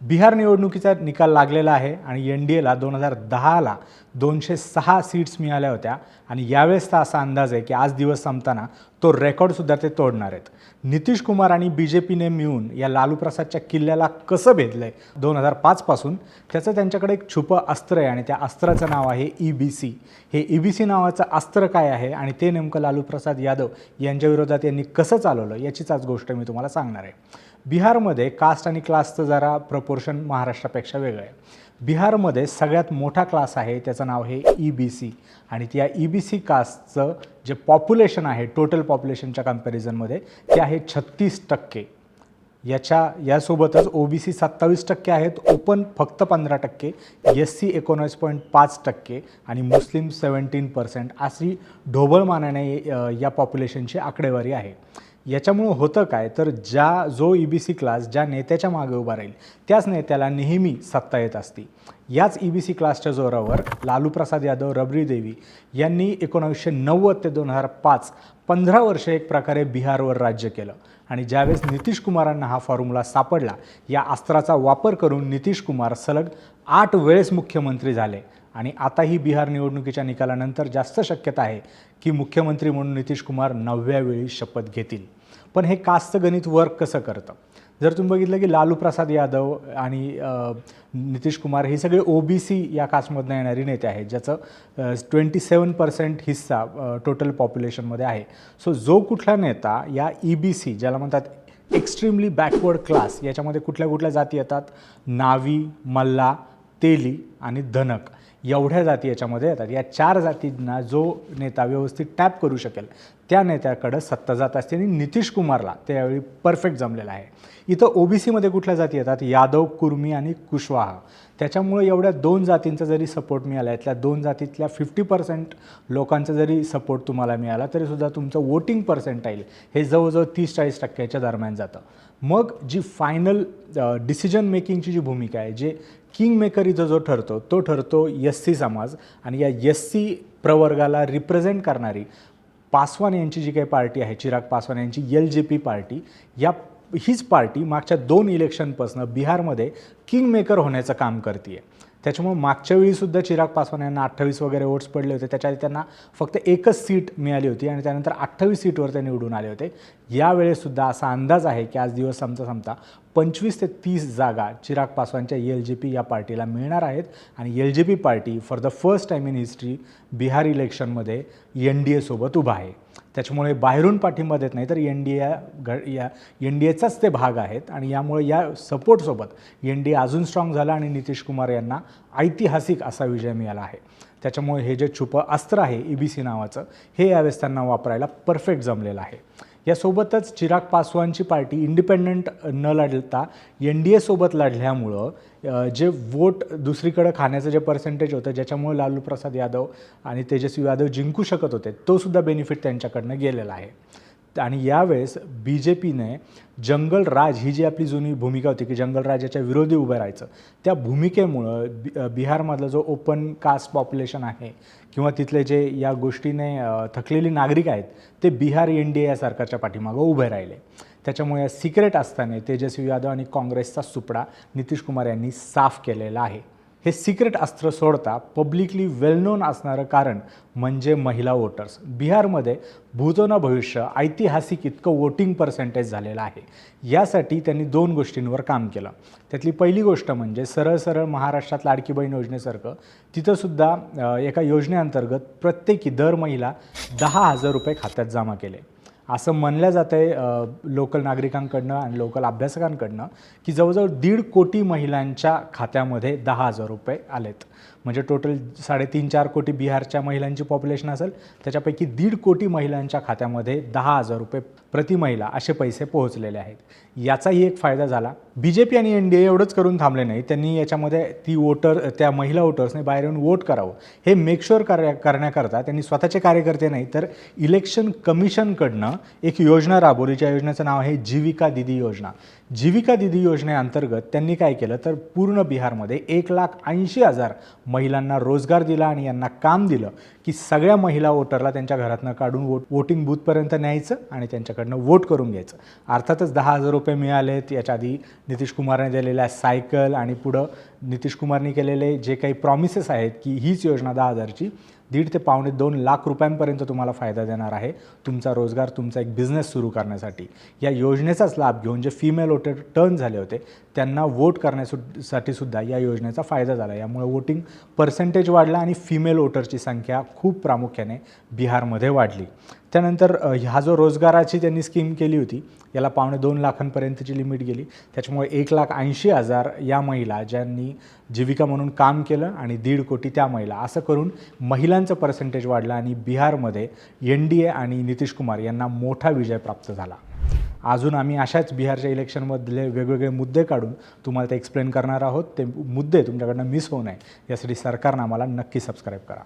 बिहार निवडणुकीचा निकाल लागलेला आहे आणि एन डी एला दोन हजार दहाला दोनशे सहा सीट्स मिळाल्या होत्या. आणि यावेळेसचा असा अंदाज आहे की आज दिवस संपताना तो रेकॉर्डसुद्धा ते तोडणार आहेत. नितीश कुमार आणि बी जे पीने मिळून या लालू प्रसादच्या किल्ल्याला कसं भेदलं आहे दोन हजार पाचपासून त्याचं त्यांच्याकडे एक छुपं अस्त्र आहे आणि त्या अस्त्राचं नाव आहे ई बी सी. हे ई बी सी नावाचं अस्त्र काय आहे आणि ते नेमकं लालू प्रसाद यादव यांच्या विरोधात यांनी कसं चालवलं याचीच आज गोष्ट मी तुम्हाला सांगणार आहे. बिहारमध्ये कास्ट आणि क्लासचं जरा प्रपोर्शन महाराष्ट्रापेक्षा वेगळं आहे. बिहारमध्ये सगळ्यात मोठा क्लास आहे त्याचं नाव आहे ई बी सी आणि त्या ई बी सी कास्टचं जे पॉप्युलेशन आहे टोटल पॉप्युलेशनच्या कम्पॅरिझनमध्ये ते आहे छत्तीस टक्के. याच्या यासोबतच ओ बी सी सत्तावीस टक्के आहेत ओपन फक्त पंधरा टक्के एस सी एकोणावीस पॉईंट पाच टक्के आणि मुस्लिम सेवन्टीन पर्सेंट. अशी ढोबळ मानाने या पॉप्युलेशनची आकडेवारी आहे. याच्यामुळं होतं काय? तर ज्या जो ई बी सी क्लास ज्या नेत्याच्या मागे उभा राहील त्याच नेत्याला नेहमी सत्ता येत असती. याच ई बी सी क्लासच्या जोरावर लालू प्रसाद यादव रबरी देवी यांनी एकोणावीसशे नव्वद ते दोन हजार पाच पंधरा वर्ष एक प्रकारे बिहारवर राज्य केलं. आणि ज्यावेळेस नितीश कुमारांना हा फॉर्म्युला सापडला या अस्त्राचा वापर करून नितीश कुमार सलग आठ वेळेस मुख्यमंत्री झाले. आणि आताही बिहार निवडणुकीच्या निकालानंतर जास्त शक्यता आहे की मुख्यमंत्री म्हणून नितीश कुमार नवव्या वेळी शपथ घेतील. पण हे कास्तगणित गणित वर्क कसं करतं? जर तुम्ही बघितलं की लालू प्रसाद यादव आणि नितीश कुमार हे सगळे ओ बी सी या कास्टमधनं येणारे नेते आहेत ज्याचं ट्वेंटी सेवन पर्सेंट हिस्सा टोटल पॉप्युलेशनमध्ये आहे. सो जो कुठला नेता या ई बी सी ज्याला म्हणतात एक्स्ट्रीमली बॅकवर्ड क्लास याच्यामध्ये कुठल्या कुठल्या जाती येतात? नावी मल्ला तेली आणि धनक. एवढ्या जाती याच्यामध्ये येतात. या चार जातींना जो नेता व्यवस्थित टॅप करू शकेल त्या नेत्याकडं सत्ता जात असते आणि नितीश कुमारला त्यावेळी परफेक्ट जमलेला आहे. इथं ओ बी सीमध्ये कुठल्या जाती येतात? यादव कुर्मी आणि कुशवाहा. त्याच्यामुळे एवढ्या दोन जातींचा जरी सपोर्ट मिळाला यातल्या दोन जातीतल्या फिफ्टी पर्सेंट लोकांचा जरी सपोर्ट तुम्हाला मिळाला तरीसुद्धा तुमचं वोटिंग पर्सेंटाईल हे जवळजवळ तीस चाळीस टक्क्याच्या दरम्यान जातं. मग जी फायनल डिसिजन मेकिंगची जी भूमिका आहे जे किंग मेकर इथं जो ठरतो तो ठरतो एस सी समाज आणि या एस सी प्रवर्गाला रिप्रेझेंट करणारी पासवान यांची जी काही पार्टी आहे चिराग पासवान यांची एल जे पी पार्टी या हीच पार्टी मागच्या दोन इलेक्शनपासून बिहारमध्ये किंगमेकर होण्याचं काम करते त्याच्यामुळे मागच्या वेळीसुद्धा चिराग पासवान यांना अठ्ठावीस वगैरे वोट्स पडले होते. त्याच्या त्यांना फक्त एकच सीट मिळाली होती आणि त्यानंतर अठ्ठावीस सीटवर ते निवडून आले होते. यावेळेसुद्धा असा अंदाज आहे की आज दिवस संपता संपता पंचवीस ते तीस जागा चिराग पासवानच्या एल जे पी या पार्टीला मिळणार आहेत. आणि L J P party for the first time in history Bihar इलेक्शनमध्ये N D एसोबत उभा आहे. त्याच्यामुळे बाहेरून पाठिंबा देत नाही तर एन डी ए घ या एन डी एचाच ते भाग आहेत. आणि यामुळे या सपोर्टसोबत एन डी ए अजून स्ट्रॉंग झाला आणि नितीश कुमार यांना ऐतिहासिक असा विजय मिळाला आहे. त्याच्यामुळे हे जे छुपं अस्त्र आहे ई बी सी नावाचं हे यावेळेस त्यांना वापरायला परफेक्ट जमलेलं आहे. यासोबतच चिराग पासवानची पार्टी इंडिपेंडंट न लढता एन डी एसोबत लढल्यामुळं जे वोट दुसरीकडं खाण्याचं जे पर्सेंटेज होतं ज्याच्यामुळे लालू प्रसाद यादव आणि तेजस्वी यादव जिंकू शकत होते तो सुद्धा बेनिफिट त्यांच्याकडनं गेलेला आहे. आणि यावेळेस बी जे पीने जंगल राज ही जी आपली जुनी भूमिका होती की जंगल राजाच्या विरोधी उभं राहायचं त्या भूमिकेमुळं बि बिहारमधलं जो ओपन कास्ट पॉप्युलेशन आहे किंवा तिथले जे या गोष्टीने थकलेले थकलेली नागरिक आहेत ते बिहार एन डी ए या सरकारच्या पाठीमागं उभे राहिले. त्याच्यामुळे या सिक्रेट असताना तेजस्वी यादव आणि काँग्रेसचा सुपडा नितीश कुमार यांनी साफ केलेला आहे. हे सिक्रेट अस्त्र सोडता पब्लिकली वेल नोन असणारं कारण म्हणजे महिला वोटर्स बिहारमध्ये भूतो भविष्य ऐतिहासिक इतकं वोटिंग पर्सेंटेज झालेलं आहे. यासाठी त्यांनी दोन गोष्टींवर काम केलं. त्यातली पहिली गोष्ट म्हणजे सरळ सरळ महाराष्ट्रात लाडकी बहीण योजनेसारखं तिथंसुद्धा एका योजनेअंतर्गत प्रत्येकी दर महिला दहा हजार रुपये खात्यात जमा केले. असं म्हणलं जातं आहे लोकल नागरिकांकडनं आणि लोकल अभ्यासकांकडनं की जवळजवळ दीड कोटी महिलांच्या खात्यामध्ये दहा हजार रुपये आलेत. म्हणजे टोटल साडेतीन चार कोटी बिहारच्या महिलांची पॉप्युलेशन असेल त्याच्यापैकी दीड कोटी महिलांच्या खात्यामध्ये दहा हजार रुपये प्रति महिला असे पैसे पोहोचलेले आहेत. याचाही एक फायदा झाला. बी जे पी आणि एन डी ए एवढंच करून थांबले नाही. त्यांनी याच्यामध्ये ती वोटर त्या महिला वोटर्सने बाहेर येऊन वोट करावं. हे मेकशुअर कर करण्याकरता त्यांनी स्वतःचे कार्यकर्ते नाही तर इलेक्शन कमिशनकडनं एक योजना राबवली. ज्या योजनेचं नाव आहे जीविका दिदी योजना. जीविका दिदी योजनेअंतर्गत त्यांनी काय केलं तर पूर्ण बिहारमध्ये एक लाख ऐंशी हजार महिलांना रोजगार दिला आणि यांना काम दिलं की सगळ्या महिला वोटरला त्यांच्या घरातनं काढून वोट वोटिंग बूथपर्यंत न्यायचं आणि त्यांच्याकडनं वोट करून घ्यायचं. अर्थातच दहा हजार रुपये मिळालेत याच्या आधी नितीश कुमारने दिलेल्या सायकल आणि पुढं नितीश कुमारने केलेले जे काही प्रॉमिसेस आहेत की हीच योजना दहा हजारची दीड ते पावणे दोन लाख रुपयांपर्यंत तुम्हाला फायदा देणार आहे तुमचा रोजगार तुमचा एक बिझनेस सुरू करण्यासाठी. या योजनेचाच लाभ घेऊन जे फिमेल वोटर टर्न झाले होते त्यांना वोट करण्यासाठी सुद्धा या योजनेचा फायदा झाला. यामुळे वोटिंग पर्सेंटेज वाढला आणि फिमेल वोटरची संख्या खूप प्रामुख्याने बिहारमध्ये वाढली. त्यानंतर ह्या जो रोजगाराची त्यांनी स्कीम केली होती याला पावणे दोन लाखांपर्यंतची लिमिट गेली. त्याच्यामुळे एक लाख ऐंशी हजार या महिला ज्यांनी जीविका म्हणून काम केलं आणि दीड कोटी त्या महिला असं करून महिलांचं पर्सेंटेज वाढलं आणि बिहारमध्ये एन डी ए आणि नितीश कुमार यांना मोठा विजय प्राप्त झाला. अजून आम्ही अशाच बिहारच्या इलेक्शनमधले वेगवेगळे मुद्दे काढून तुम्हाला ते एक्सप्लेन करणार आहोत. ते मुद्दे तुमच्याकडनं मिस होऊ नये. यासाठी सरकारनं आम्हाला नक्की सबस्क्राईब करा.